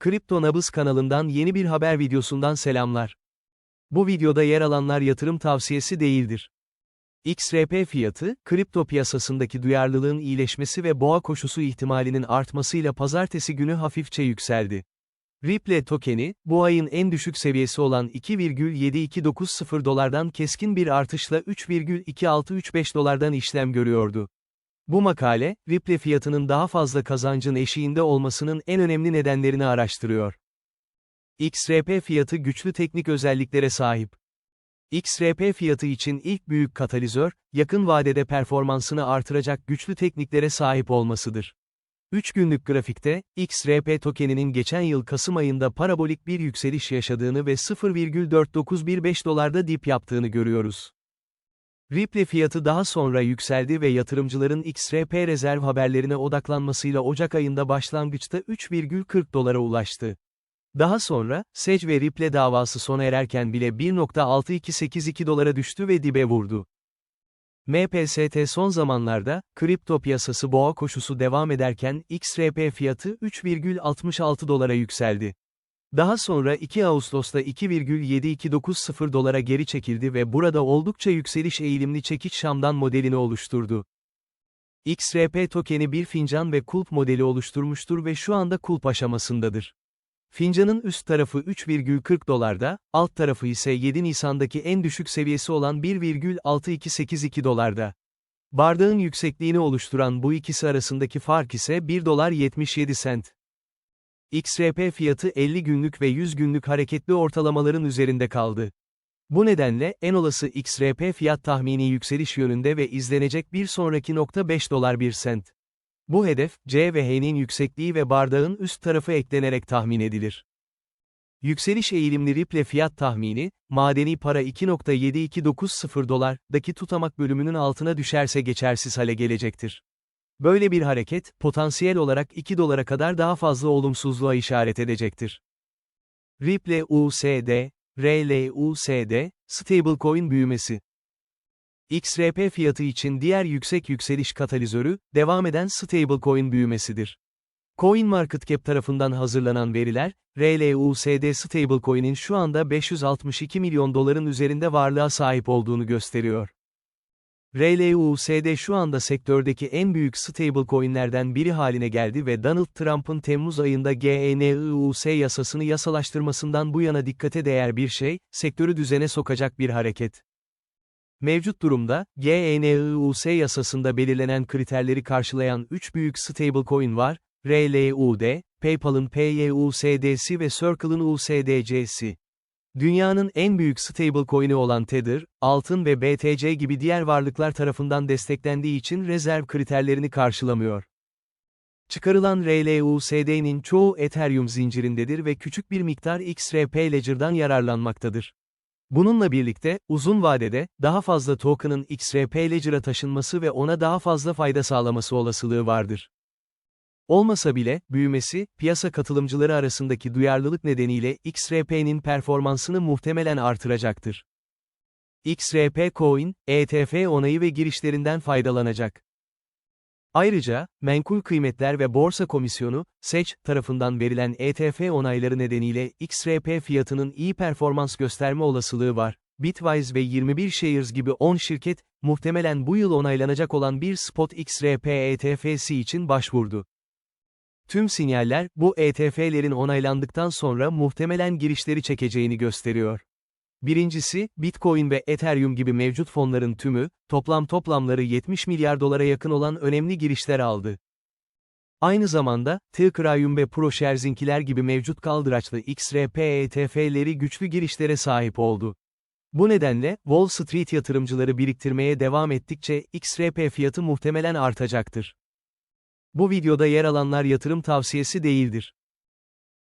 Kripto Nabız kanalından yeni bir haber videosundan selamlar. Bu videoda yer alanlar yatırım tavsiyesi değildir. XRP fiyatı, kripto piyasasındaki duyarlılığın iyileşmesi ve boğa koşusu ihtimalinin artmasıyla pazartesi günü hafifçe yükseldi. Ripple tokeni, bu ayın en düşük seviyesi olan 2,7290 dolardan keskin bir artışla 3,2635 dolardan işlem görüyordu. Bu makale, Ripple fiyatının daha fazla kazancın eşiğinde olmasının en önemli nedenlerini araştırıyor. XRP fiyatı güçlü teknik özelliklere sahip. XRP fiyatı için ilk büyük katalizör, yakın vadede performansını artıracak güçlü tekniklere sahip olmasıdır. 3 günlük grafikte, XRP tokeninin geçen yıl Kasım ayında parabolik bir yükseliş yaşadığını ve 0,4915 dolarda dip yaptığını görüyoruz. Ripple fiyatı daha sonra yükseldi ve yatırımcıların XRP rezerv haberlerine odaklanmasıyla Ocak ayında başlangıçta 3,40 dolara ulaştı. Daha sonra, SEC ve Ripple davası sona ererken bile 1.6282 dolara düştü ve dibe vurdu. MPST son zamanlarda, kripto piyasası boğa koşusu devam ederken XRP fiyatı 3,66 dolara yükseldi. Daha sonra 2 Ağustos'ta 2,7290 dolara geri çekildi ve burada oldukça yükseliş eğilimli çekiç şamdan modelini oluşturdu. XRP tokeni bir fincan ve kulp modeli oluşturmuştur ve şu anda kulp aşamasındadır. Fincanın üst tarafı 3,40 dolarda, alt tarafı ise 7 Nisan'daki en düşük seviyesi olan 1,6282 dolarda. Bardağın yüksekliğini oluşturan bu ikisi arasındaki fark ise 1 dolar 77 sent. XRP fiyatı 50 günlük ve 100 günlük hareketli ortalamaların üzerinde kaldı. Bu nedenle, en olası XRP fiyat tahmini yükseliş yönünde ve izlenecek bir sonraki nokta 5 dolar 1 sent. Bu hedef, C ve H'nin yüksekliği ve bardağın üst tarafı eklenerek tahmin edilir. Yükseliş eğilimli Ripple fiyat tahmini, madeni para 2.7290 dolardaki tutamak bölümünün altına düşerse geçersiz hale gelecektir. Böyle bir hareket, potansiyel olarak 2 dolara kadar daha fazla olumsuzluğa işaret edecektir. Ripple USD, RLUSD, stablecoin büyümesi. XRP fiyatı için diğer yüksek yükseliş katalizörü, devam eden stablecoin büyümesidir. CoinMarketCap tarafından hazırlanan veriler, RLUSD stablecoin'in şu anda 562 milyon doların üzerinde varlığa sahip olduğunu gösteriyor. RLUSD şu anda sektördeki en büyük stablecoin'lerden biri haline geldi ve Donald Trump'ın Temmuz ayında GENIUS yasasını yasalaştırmasından bu yana dikkate değer bir şey, sektörü düzene sokacak bir hareket. Mevcut durumda, GENIUS yasasında belirlenen kriterleri karşılayan 3 büyük stablecoin var, RLUD, PayPal'ın PYUSD'si ve Circle'ın USDC'si. Dünyanın en büyük stablecoin'i olan Tether, altın ve BTC gibi diğer varlıklar tarafından desteklendiği için rezerv kriterlerini karşılamıyor. Çıkarılan RLUSD'nin çoğu Ethereum zincirindedir ve küçük bir miktar XRP Ledger'dan yararlanmaktadır. Bununla birlikte, uzun vadede, daha fazla token'ın XRP Ledger'a taşınması ve ona daha fazla fayda sağlaması olasılığı vardır. Olmasa bile, büyümesi, piyasa katılımcıları arasındaki duyarlılık nedeniyle XRP'nin performansını muhtemelen artıracaktır. XRP Coin, ETF onayı ve girişlerinden faydalanacak. Ayrıca, Menkul Kıymetler ve Borsa Komisyonu, SEC, tarafından verilen ETF onayları nedeniyle XRP fiyatının iyi performans gösterme olasılığı var. Bitwise ve 21 Shares gibi 10 şirket, muhtemelen bu yıl onaylanacak olan bir spot XRP ETF'si için başvurdu. Tüm sinyaller, bu ETF'lerin onaylandıktan sonra muhtemelen girişleri çekeceğini gösteriyor. Birincisi, Bitcoin ve Ethereum gibi mevcut fonların tümü, toplam toplamları 70 milyar dolara yakın olan önemli girişler aldı. Aynı zamanda, Ethereum ve ProShares'inkiler gibi mevcut kaldıraçlı XRP ETF'leri güçlü girişlere sahip oldu. Bu nedenle, Wall Street yatırımcıları biriktirmeye devam ettikçe, XRP fiyatı muhtemelen artacaktır. Bu videoda yer alanlar yatırım tavsiyesi değildir.